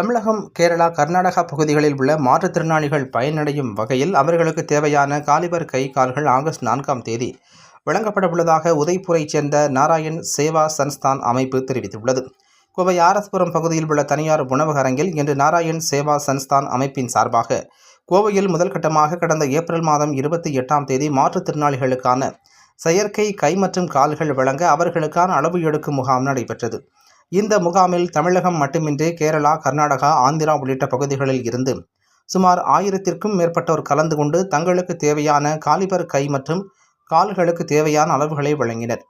தமிழகம் கேரளா கர்நாடகா பகுதிகளில் உள்ள மாற்றுத்திறனாளிகள் பயனடையும் வகையில் அவர்களுக்கு தேவையான காலிபர் கை கால்கள் ஆகஸ்ட் நான்காம் தேதி வழங்கப்பட உள்ளதாக உதய்பூரைச் சேர்ந்த நாராயண் சேவா சன்ஸ்தான் அமைப்பு தெரிவித்துள்ளது. கோவை ஆரஸ்புரம் பகுதியில் உள்ள தனியார் உணவக அரங்கில் இன்று நாராயண் சேவா சன்ஸ்தான் அமைப்பின் சார்பாக கோவையில் முதல் கட்டமாக கடந்த ஏப்ரல் மாதம் இருபத்தி எட்டாம் தேதி மாற்றுத்திறனாளிகளுக்கான செயற்கை கை மற்றும் கால்கள் வழங்க அவர்களுக்கான அளவு எடுக்கும் முகாம் நடைபெற்றது. இந்த முகாமில் தமிழகம் மட்டுமின்றி கேரளா கர்நாடகா ஆந்திரா உள்ளிட்ட பகுதிகளில் இருந்து சுமார் ஆயிரத்திற்கும் மேற்பட்டோர் கலந்து கொண்டு தங்களுக்கு தேவையான காலிபர் கை மற்றும் கால்களுக்கு தேவையான அளவுகளை வழங்கினர்.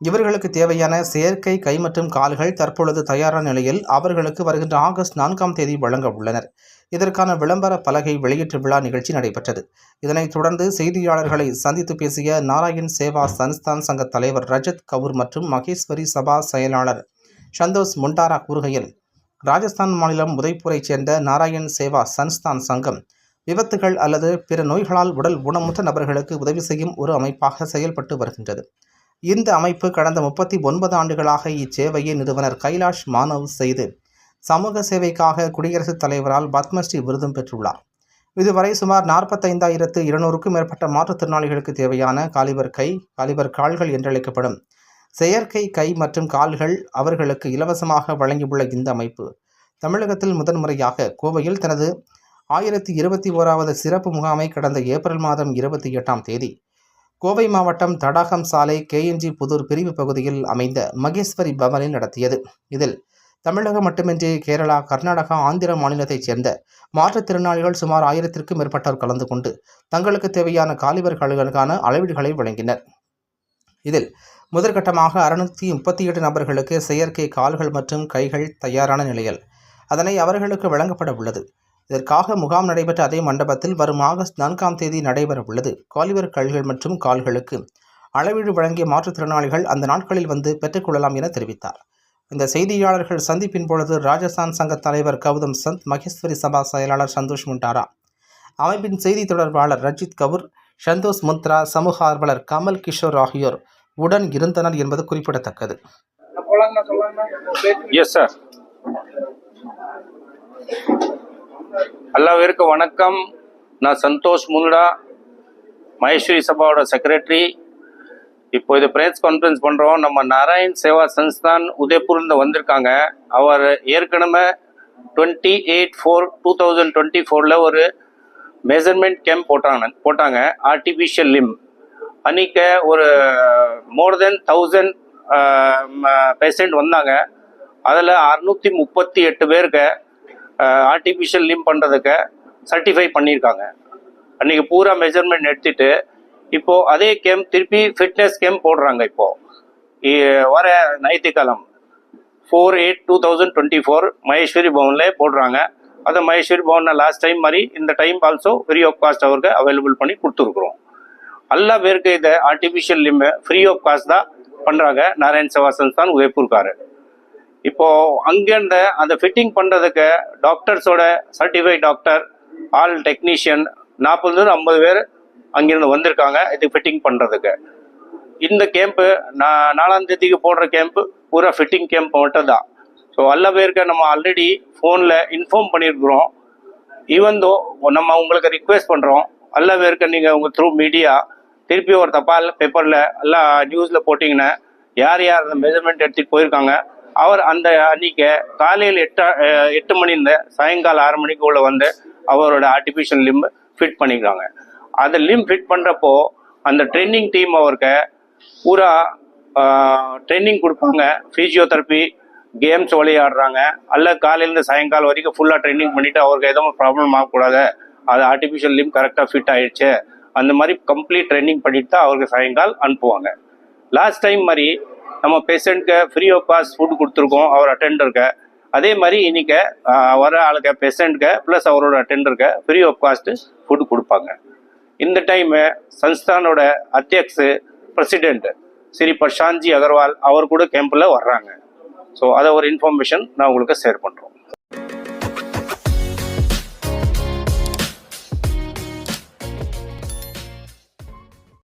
இவர்களுக்கு தேவையான செயற்கை கை மற்றும் கால்கள் தற்பொழுது தயாரான நிலையில் அவர்களுக்கு வருகின்ற ஆகஸ்ட் நான்காம் தேதி வழங்க உள்ளனர். இதற்கான விளம்பர பலகை வெளியீட்டு விழா நிகழ்ச்சி நடைபெற்றது. இதனைத் தொடர்ந்து செய்தியாளர்களை சந்தித்து பேசிய நாராயண் சேவா சன்ஸ்தான் சங்க தலைவர் ரஜத் கவுர் மற்றும் மகேஸ்வரி சபா செயலாளர் சந்தோஷ் முண்டாரா கூறுகையில் ராஜஸ்தான் மாநிலம் உதய்பூரைச் சேர்ந்த நாராயண் சேவா சன்ஸ்தான் சங்கம் விபத்துகள் அல்லது பிற நோய்களால் உடல் ஊனமுற்ற நபர்களுக்கு உதவி செய்யும் ஒரு அமைப்பாக செயல்பட்டு வருகின்றது. இந்த அமைப்பு கடந்த முப்பத்தி ஒன்பது ஆண்டுகளாக இச்சேவையை நிறுவனர் கைலாஷ் மானவ் செய்து சமூக சேவைக்காக குடியரசுத் தலைவரால் பத்மஸ்ரீ விருதும் பெற்றுள்ளார். இதுவரை சுமார் நாற்பத்தைந்தாயிரத்து இருநூறுக்கும் மேற்பட்ட மாற்றுத்திறனாளிகளுக்கு தேவையான காலிபர் கை காலிபர் கால்கள் என்றழைக்கப்படும் செயற்கை கை மற்றும் கால்கள் அவர்களுக்கு இலவசமாக வழங்கியுள்ள இந்த அமைப்பு. தமிழகத்தில் முதன்முறையாக கோவையில் தனது ஆயிரத்தி இருபத்தி ஓராவது சிறப்பு முகாமை கடந்த ஏப்ரல் மாதம் இருபத்தி எட்டாம் தேதி கோவை மாவட்டம் தடாகம் சாலை கேஎன்ஜி புதூர் பிரிவு பகுதியில் அமைந்த மகேஸ்வரி பவனில் நடத்தியது. இதில் தமிழகம் மட்டுமின்றி கேரளா கர்நாடகா ஆந்திர மாநிலத்தைச் சேர்ந்த மாற்றுத்திறனாளிகள் சுமார் ஆயிரத்திற்கும் மேற்பட்டோர் கலந்து கொண்டு தங்களுக்கு தேவையான காலிபர்களுக்கான அளவீடுகளை வழங்கினர். இதில் முதற்கட்டமாக அறுநூற்றி முப்பத்தி எட்டு நபர்களுக்கு செயற்கை கால்கள் மற்றும் கைகள் தயாரான நிலையில் அதனை அவர்களுக்கு வழங்கப்பட உள்ளது. இதற்காக முகாம் நடைபெற்ற அதே மண்டபத்தில் வரும் ஆகஸ்ட் நான்காம் தேதி நடைபெற உள்ளது. காலிபர் கல்கள் மற்றும் கால்களுக்கு அளவீடு வழங்கிய மாற்றுத்திறனாளிகள் அந்த நாட்களில் வந்து பெற்றுக்கொள்ளலாம் என தெரிவித்தார். இந்த செய்தியாளர்கள் சந்திப்பின் பொழுது ராஜஸ்தான் சங்க தலைவர் கௌதம் சந்த் மகேஸ்வரி சபா செயலாளர் சந்தோஷ் முண்டாரா அமைப்பின் செய்தி தொடர்பாளர் ரஜித் கவுர் சந்தோஷ் முத்ரா சமூக ஆர்வலர் கமல் கிஷோர் ஆகியோர் உடன் இருந்தனர் என்பது குறிப்பிடத்தக்கது. எஸ் சார் எல்லாவிற்கும் வணக்கம். நான் சந்தோஷ் முல்டா மகேஸ்வரி சபாவோட செக்ரட்டரி இப்போ இது பிரேஸ் கான்ஃபரன்ஸ் பண்ணுறோம் நம்ம நாராயண் சேவா சன்ஸ்தான் உதய்பூர்லேருந்து வந்திருக்காங்க. அவர் ஏற்கனவே twenty eight four two thousand twenty ஃபோரில் ஒரு மெஷர்மெண்ட் கேம்ப் போட்டாங்க போட்டாங்க ஆர்டிஃபிஷியல் லிம் அன்றைக்கி ஒரு மோர் தென் தௌசண்ட் பேஷண்ட் வந்தாங்க. அதில் அறுநூற்றி முப்பத்தி எட்டு பேருக்கு ஆர்டிஃபிஷியல் லிம் பண்ணுறதுக்கு சர்டிஃபை பண்ணியிருக்காங்க. அன்றைக்கி பூரா மெஷர்மெண்ட் எடுத்துட்டு இப்போது அதே கேம்ப் திருப்பி ஃபிட்னஸ் கேம்ப் போடுறாங்க இப்போது வர ஞாயிற்றுக்கிழம். Four eight two thousand twenty four Maheshwari பவனில் போடுறாங்க. அதை மகேஸ்வரி பவனில் லாஸ்ட் டைம் மாதிரி இந்த time also free of cost அவருக்கு அவைலபிள் பண்ணி கொடுத்துருக்குறோம். எல்லா பேருக்கு இதை artificial limb free of cost தான் பண்ணுறாங்க நாராயண் சேவா சன்ஸ்தான் உதய்பூர்காரு இப்போது அங்கேருந்து அந்த ஃபிட்டிங் பண்ணுறதுக்கு டாக்டர்ஸோட சர்டிஃபைட் டாக்டர் ஆல் டெக்னீஷியன் நாற்பது ஐம்பது பேர் அங்கேருந்து வந்திருக்காங்க இது ஃபிட்டிங் பண்ணுறதுக்கு இந்த கேம்ப்பு நான் நாலாம் தேதிக்கு போடுற கேம்ப்பு பூரா ஃபிட்டிங் கேம்ப் மட்டும் தான். ஸோ எல்லா பேருக்கு நம்ம ஆல்ரெடி ஃபோனில் இன்ஃபார்ம் பண்ணியிருக்கிறோம் ஈவன் தோ நம்ம உங்களுக்கு ரிக்வெஸ்ட் பண்ணுறோம் எல்லா பேருக்கு நீங்கள் உங்கள் த்ரூ மீடியா திருப்பி ஒரு தபால் பேப்பரில் எல்லாம் நியூஸில் போட்டிங்கன்னா யார் யார் அந்த மெஷர்மெண்ட் எடுத்துகிட்டு போயிருக்காங்க? அவர் அந்த அன்னைக்கு காலையில் எட்டு எட்டு மணிலேருந்து சாயங்காலம் ஆறு மணிக்கு உள்ள வந்து அவரோட ஆர்டிஃபிஷியல் லிம் ஃபிட் பண்ணிக்கிறாங்க. அந்த லிம் ஃபிட் பண்ணுறப்போ அந்த ட்ரைனிங் டீம் அவருக்கு பூரா ட்ரைனிங் கொடுப்பாங்க. ஃபிசியோதெரப்பி கேம்ஸ் விளையாடுறாங்க. அல்ல காலையிலேருந்து சாயங்காலம் வரைக்கும் ஃபுல்லாக ட்ரைனிங் பண்ணிவிட்டு அவருக்கு எதுவும் ப்ராப்ளம் ஆகக்கூடாது. அது ஆர்டிஃபிஷியல் லிம் கரெக்டாக ஃபிட் ஆயிடுச்சு. அந்த மாதிரி கம்ப்ளீட் ட்ரெயினிங் பண்ணிட்டு தான் அவருக்கு சாயங்காலம் அனுப்புவாங்க. லாஸ்ட் டைம் மாதிரி நம்ம பேஷண்ட்க்கு ஃப்ரீ ஆஃப் காஸ்ட் ஃபுட் கொடுத்துருக்கோம் அவர் அட்டெண்டருக்கு அதே மாதிரி இன்னைக்கு வர ஆளுக்கு பேஷண்ட்க்கு ப்ளஸ் அவரோட அட்டெண்டருக்கு ஃப்ரீ ஆஃப் காஸ்ட்டு ஃபுட் கொடுப்பாங்க. இந்த டைமு சன்ஸ்தானோட அத்தியக்ஸு பிரசிடெண்ட்டு ஸ்ரீ பிரசாந்த்ஜி அகர்வால் அவர் கூட கேம்பில் வர்றாங்க. ஸோ அதை ஒரு இன்ஃபர்மேஷன் நான் உங்களுக்கு ஷேர் பண்ணுறோம்